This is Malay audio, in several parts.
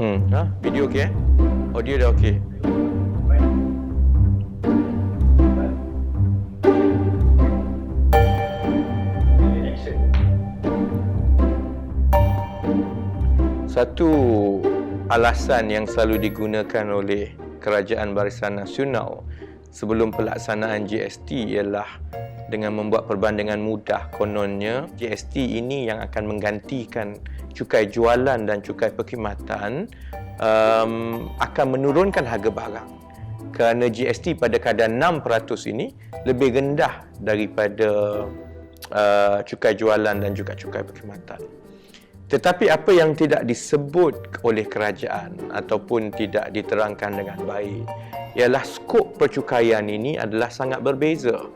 Hmm, ha? Video okey eh? Audio dah okey. Satu alasan yang selalu digunakan oleh Kerajaan Barisan Nasional sebelum pelaksanaan GST ialah dengan membuat perbandingan mudah kononnya GST ini yang akan menggantikan cukai jualan dan cukai perkhidmatan um, akan menurunkan harga barang kerana GST pada kadar 6% ini lebih rendah daripada uh, cukai jualan dan juga cukai perkhidmatan. Tetapi apa yang tidak disebut oleh kerajaan ataupun tidak diterangkan dengan baik ialah skop percukaian ini adalah sangat berbeza.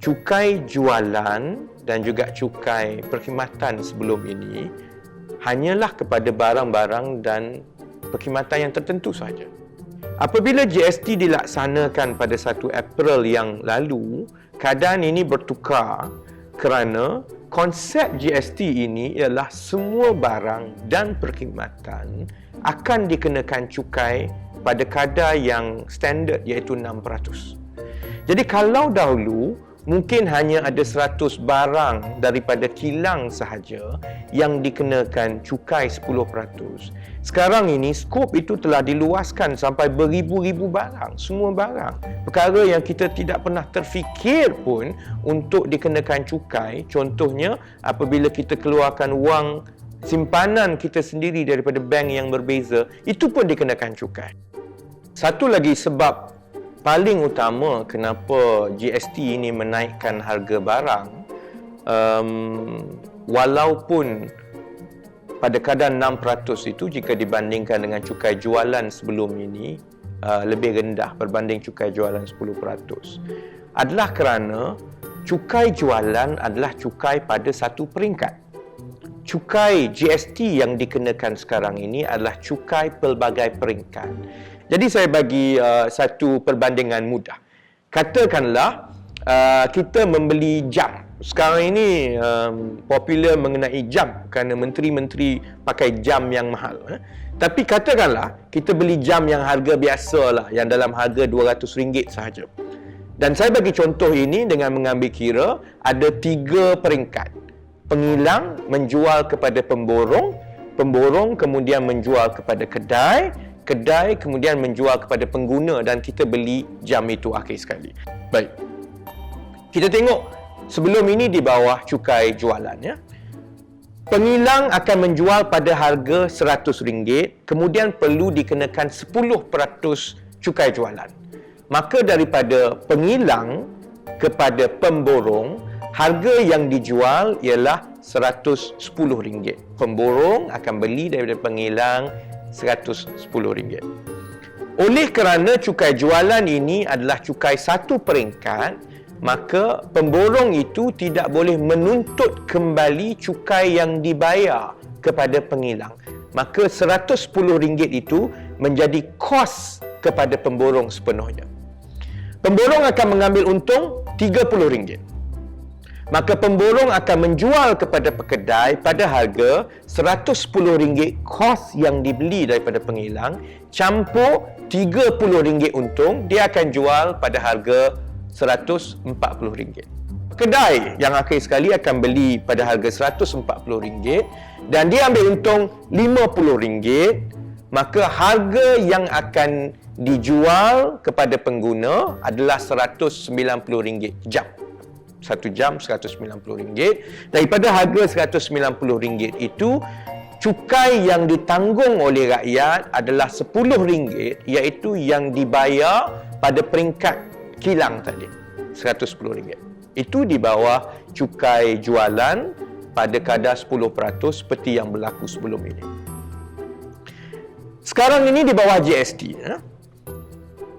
Cukai jualan dan juga cukai perkhidmatan sebelum ini hanyalah kepada barang-barang dan perkhidmatan yang tertentu sahaja. Apabila GST dilaksanakan pada 1 April yang lalu, keadaan ini bertukar kerana konsep GST ini ialah semua barang dan perkhidmatan akan dikenakan cukai pada kadar yang standard iaitu 6%. Jadi kalau dahulu mungkin hanya ada 100 barang daripada kilang sahaja yang dikenakan cukai 10%. Sekarang ini skop itu telah diluaskan sampai beribu-ribu barang, semua barang. Perkara yang kita tidak pernah terfikir pun untuk dikenakan cukai, contohnya apabila kita keluarkan wang simpanan kita sendiri daripada bank yang berbeza, itu pun dikenakan cukai. Satu lagi sebab paling utama kenapa GST ini menaikkan harga barang um, walaupun pada kadar 6% itu jika dibandingkan dengan cukai jualan sebelum ini uh, lebih rendah berbanding cukai jualan 10% adalah kerana cukai jualan adalah cukai pada satu peringkat. Cukai GST yang dikenakan sekarang ini adalah cukai pelbagai peringkat jadi saya bagi uh, satu perbandingan mudah. Katakanlah uh, kita membeli jam. Sekarang ini um, popular mengenai jam kerana menteri-menteri pakai jam yang mahal. Eh? Tapi katakanlah kita beli jam yang harga biasa lah, yang dalam harga RM200 sahaja. Dan saya bagi contoh ini dengan mengambil kira ada tiga peringkat. Pengilang menjual kepada pemborong, pemborong kemudian menjual kepada kedai, kedai kemudian menjual kepada pengguna dan kita beli jam itu akhir sekali. Baik. Kita tengok sebelum ini di bawah cukai jualan ya. Pengilang akan menjual pada harga RM100, kemudian perlu dikenakan 10% cukai jualan. Maka daripada pengilang kepada pemborong, harga yang dijual ialah RM110. Pemborong akan beli daripada pengilang RM110. Oleh kerana cukai jualan ini adalah cukai satu peringkat, maka pemborong itu tidak boleh menuntut kembali cukai yang dibayar kepada pengilang. Maka RM110 itu menjadi kos kepada pemborong sepenuhnya. Pemborong akan mengambil untung RM30 maka pemborong akan menjual kepada pekedai pada harga RM110 kos yang dibeli daripada pengilang campur RM30 untung dia akan jual pada harga RM140. Kedai yang akhir sekali akan beli pada harga RM140 dan dia ambil untung RM50 maka harga yang akan dijual kepada pengguna adalah RM190 jam satu jam RM190 daripada harga RM190 itu cukai yang ditanggung oleh rakyat adalah RM10 iaitu yang dibayar pada peringkat kilang tadi RM110 itu di bawah cukai jualan pada kadar 10% seperti yang berlaku sebelum ini. Sekarang ini di bawah GST ya.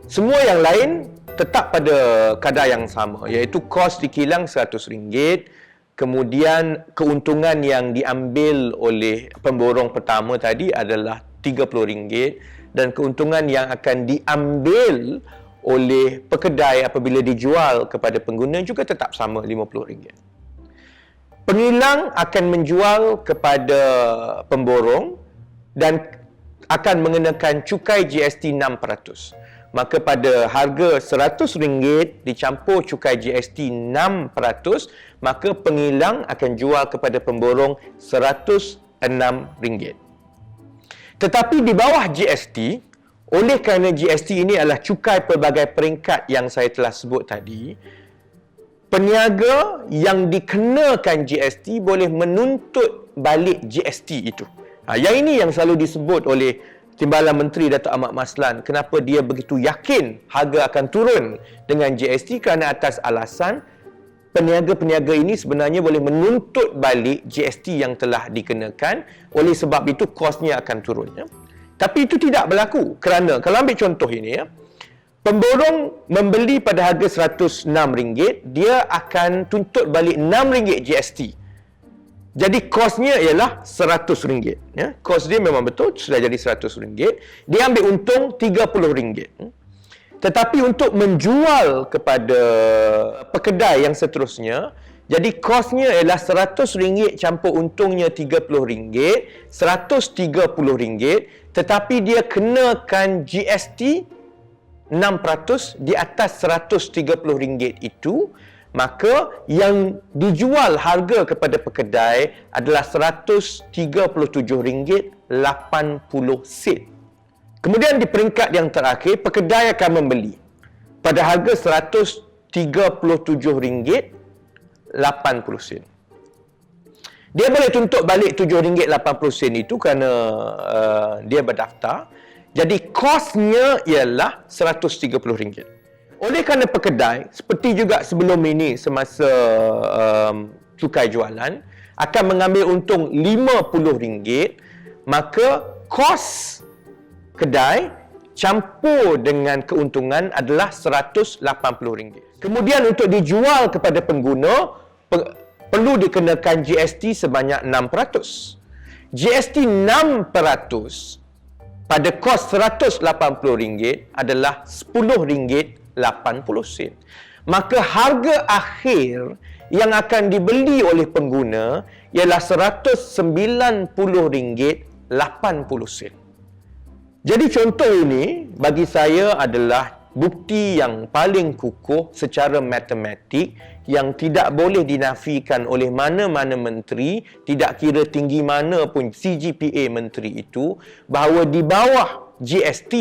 semua yang lain tetap pada kadar yang sama iaitu kos di kilang RM100 kemudian keuntungan yang diambil oleh pemborong pertama tadi adalah RM30 dan keuntungan yang akan diambil oleh pekedai apabila dijual kepada pengguna juga tetap sama RM50 pengilang akan menjual kepada pemborong dan akan mengenakan cukai GST 6%. Maka pada harga RM100 dicampur cukai GST 6%, maka pengilang akan jual kepada pemborong RM106. Tetapi di bawah GST, oleh kerana GST ini adalah cukai pelbagai peringkat yang saya telah sebut tadi, peniaga yang dikenakan GST boleh menuntut balik GST itu. Ha, yang ini yang selalu disebut oleh Timbalan Menteri Datuk Ahmad Maslan kenapa dia begitu yakin harga akan turun dengan GST kerana atas alasan peniaga-peniaga ini sebenarnya boleh menuntut balik GST yang telah dikenakan oleh sebab itu kosnya akan turun ya. Tapi itu tidak berlaku kerana kalau ambil contoh ini ya pemborong membeli pada harga RM106 dia akan tuntut balik RM6 GST jadi kosnya ialah RM100. Ya. Kos dia memang betul sudah jadi RM100. Dia ambil untung RM30. Tetapi untuk menjual kepada pekedai yang seterusnya, jadi kosnya ialah RM100 campur untungnya RM30, RM130. Tetapi dia kenakan GST 6% di atas RM130 itu maka yang dijual harga kepada pekedai adalah RM137.80 sen. Kemudian di peringkat yang terakhir, pekedai akan membeli pada harga RM137.80 sen. Dia boleh tuntut balik RM7.80 itu kerana uh, dia berdaftar. Jadi kosnya ialah RM130. Oleh kerana pekedai, seperti juga sebelum ini semasa um, cukai jualan, akan mengambil untung RM50, maka kos kedai campur dengan keuntungan adalah RM180. Kemudian untuk dijual kepada pengguna, pe- perlu dikenakan GST sebanyak 6%. GST 6% pada kos RM180 adalah RM10 80 sen. Maka harga akhir yang akan dibeli oleh pengguna ialah RM190.80. Jadi contoh ini bagi saya adalah bukti yang paling kukuh secara matematik yang tidak boleh dinafikan oleh mana-mana menteri, tidak kira tinggi mana pun CGPA menteri itu, bahawa di bawah GST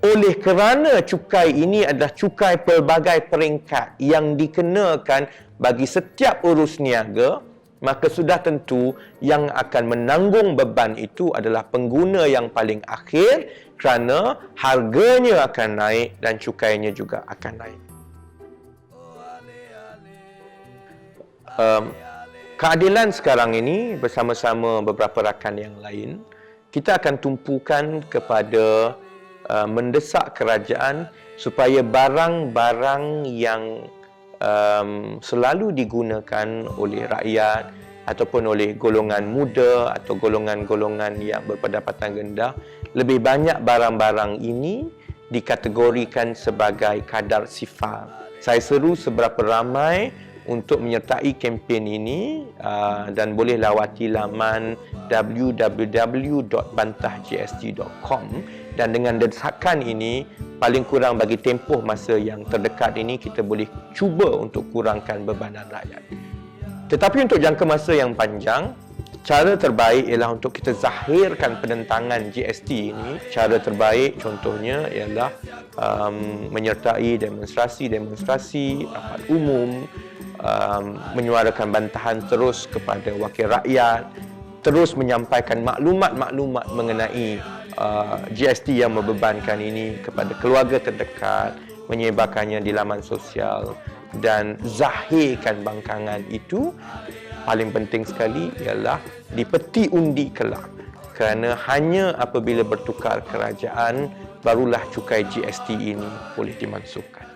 oleh kerana cukai ini adalah cukai pelbagai peringkat yang dikenakan bagi setiap urus niaga, maka sudah tentu yang akan menanggung beban itu adalah pengguna yang paling akhir kerana harganya akan naik dan cukainya juga akan naik. Um, keadilan sekarang ini bersama-sama beberapa rakan yang lain, kita akan tumpukan kepada Uh, mendesak kerajaan supaya barang-barang yang um, selalu digunakan oleh rakyat ataupun oleh golongan muda atau golongan-golongan yang berpendapatan rendah lebih banyak barang-barang ini dikategorikan sebagai kadar sifar. Saya seru seberapa ramai untuk menyertai kempen ini uh, dan boleh lawati laman www.bantahgsd.com dan dengan desakan ini paling kurang bagi tempoh masa yang terdekat ini kita boleh cuba untuk kurangkan bebanan rakyat. Tetapi untuk jangka masa yang panjang, cara terbaik ialah untuk kita zahirkan penentangan GST ini. Cara terbaik contohnya ialah um, menyertai demonstrasi-demonstrasi rapat umum, um, menyuarakan bantahan terus kepada wakil rakyat, terus menyampaikan maklumat-maklumat mengenai Uh, GST yang membebankan ini kepada keluarga terdekat, menyebarkannya di laman sosial dan zahirkan bangkangan itu paling penting sekali ialah di peti undi kelak. Kerana hanya apabila bertukar kerajaan barulah cukai GST ini boleh dimansuhkan.